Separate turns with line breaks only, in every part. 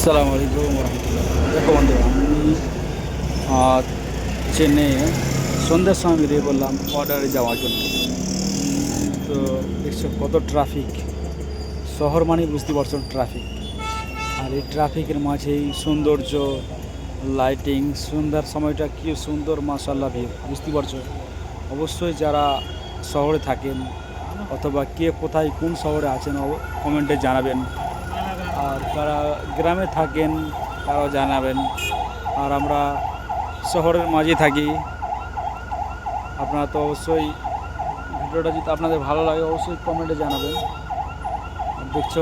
আসসালামু আলাইকুম রহমতুল্লাহ। দেখো বন্ধু, আমি চেন্নাইয়ে সন্ধ্যার সময় বেরিয়ে বললাম অর্ডারে যাওয়ার জন্য। তো দেখছ কত ট্রাফিক শহর মানে বুঝতে পারছ ট্রাফিক আর এই ট্রাফিকের মাঝেই সৌন্দর্য লাইটিং সন্ধ্যার সময়টা কী সুন্দর মাসাল্লাহ ভিউ বুঝতে পারছ? অবশ্যই যারা শহরে থাকেন অথবা কে কোথায় কোন শহরে আছেন কমেন্টে জানাবেন। আর যারা গ্রামে থাকেন তারাও জানাবেন। আর আমরা শহরের মাঝে থাকি। আপনারা তো অবশ্যই ভিডিওটা যদি আপনাদের ভালো লাগে অবশ্যই কমেন্টে জানাবেন। দেখছ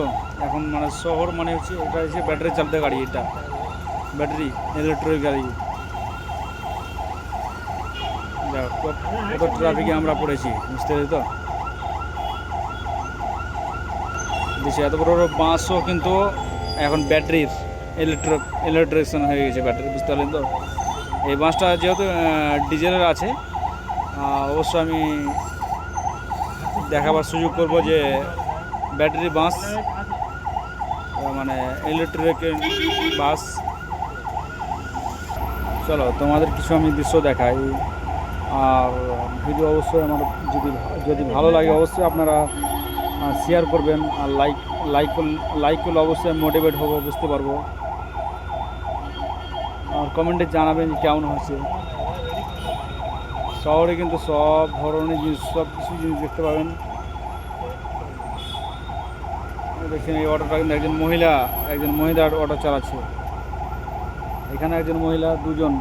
এখন মানে শহর মানে হচ্ছে এটা হচ্ছে ব্যাটারি চালিত গাড়ি এটা। ব্যাটারি ইলেকট্রিক গাড়ি। যাক, ট্রাফিকে আমরা পড়েছি বুঝতে পেরেছি? তো দিচ্ছে এত বড় বড় বাসও কিন্তু এখন ব্যাটারির ইলেকট্রিক ইলেকট্রিকশন হয়ে গেছে ব্যাটারি, বুঝতে পারলেন তো? এই বাসটা যেহেতু ডিজেলের আছে অবশ্য আমি দেখাবার সুযোগ করব যে ব্যাটারি বাস মানে ইলেকট্রিক বাস চলো, তোমাদের কিছু আমি দৃশ্য দেখাই। আর ভিডিও অবশ্যই আমার যদি যদি ভালো লাগে, অবশ্যই আপনারা শেয়ার করবেন আর লাইক লাইক লাইক করলে অবশ্যই মোটিভেট হব, বুঝতে পারব। আর কমেন্টে জানাবেন কেমন হয়েছে। শহরে কিন্তু সব ধরনের জিনিস, সব কিছু জিনিস দেখতে পাবেন। দেখছেন এই অটোটা কিন্তু একজন মহিলা, একজন মহিলার অটো চালাচ্ছে। এখানে একজন মহিলা, দুজন,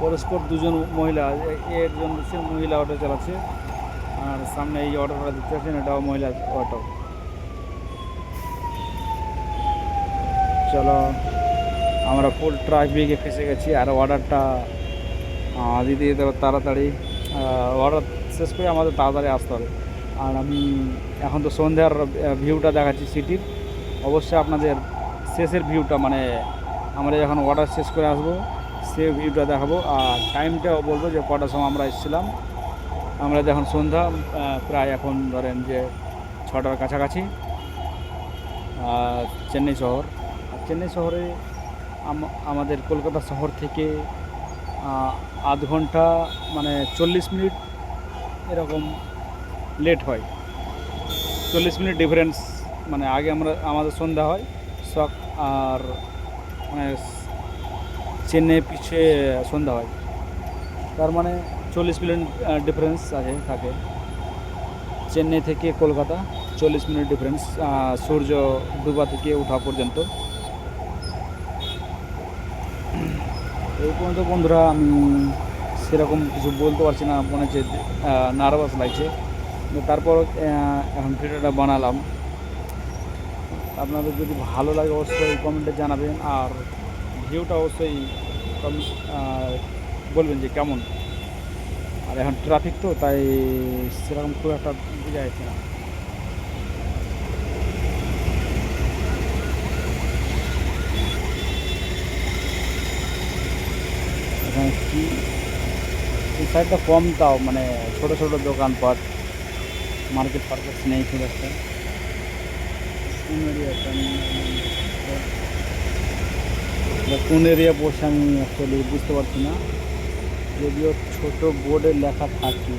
পরস্পর দুজন মহিলা একজন মহিলা অটো চালাচ্ছে। আর সামনে এই অটোটা দেখতে পাচ্ছেন এটাও মহিলা অটো। চলো, আমরা ফুল ট্রাফিকে ফেসে গেছি, আর অর্ডারটা দিতে হবে তাড়াতাড়ি। অর্ডার শেষ করে আমাদের তাড়াতাড়ি আসতে হবে। আর আমি এখন তো সন্ধ্যার ভিউটা দেখাচ্ছি সিটির অবশ্যই আপনাদের শেষের ভিউটা মানে আমরা যখন অর্ডার শেষ করে আসব, সে ভিউটা দেখাবো। আর টাইমটাও বলব যে কটার সময় আমরা এসেছিলাম। আমরা যখন সন্ধ্যা প্রায় এখন ধরেন যে ছটার কাছাকাছি চেন্নাই শহর। চেন্নাই শহরে আমাদের কলকাতা শহর থেকে আধ ঘণ্টা মানে চল্লিশ মিনিট এরকম লেট হয়। চল্লিশ মিনিট ডিফারেন্স মানে আগে আমরা, আমাদের সন্ধ্যা হয়, সক, আর মানে চেন্নাই পিছিয়ে সন্ধ্যা হয়। তার মানে চল্লিশ মিনিট ডিফারেন্স আছে, থাকে। চেন্নাই থেকে কলকাতা, চল্লিশ মিনিট ডিফারেন্স সূর্য ডুবা থেকে ওঠা পর্যন্ত। এই পর্যন্ত বন্ধুরা, আমি সেরকম কিছু বলতে পারছি না, মনে হচ্ছে নার্ভাস লাগছে। তারপর এখন ভিডিওটা বানালাম। আপনাদের যদি ভালো লাগে, অবশ্যই কমেন্টে জানাবেন, আর ভিউটা অবশ্যই বলবেন যে কেমন। আর এখন ট্রাফিক তো, তাই সেরকম খুব একটা বোঝা যাচ্ছে না। সাইডটা কম তাও মানে ছোট ছোট দোকানপাট, মার্কেট ফার্কেট নেই খুব একটা। কোন এরিয়া বসে আমি অ্যাকচুয়ালি বুঝতে পারছি না। যদিও ছোট বোর্ডে লেখা থাকে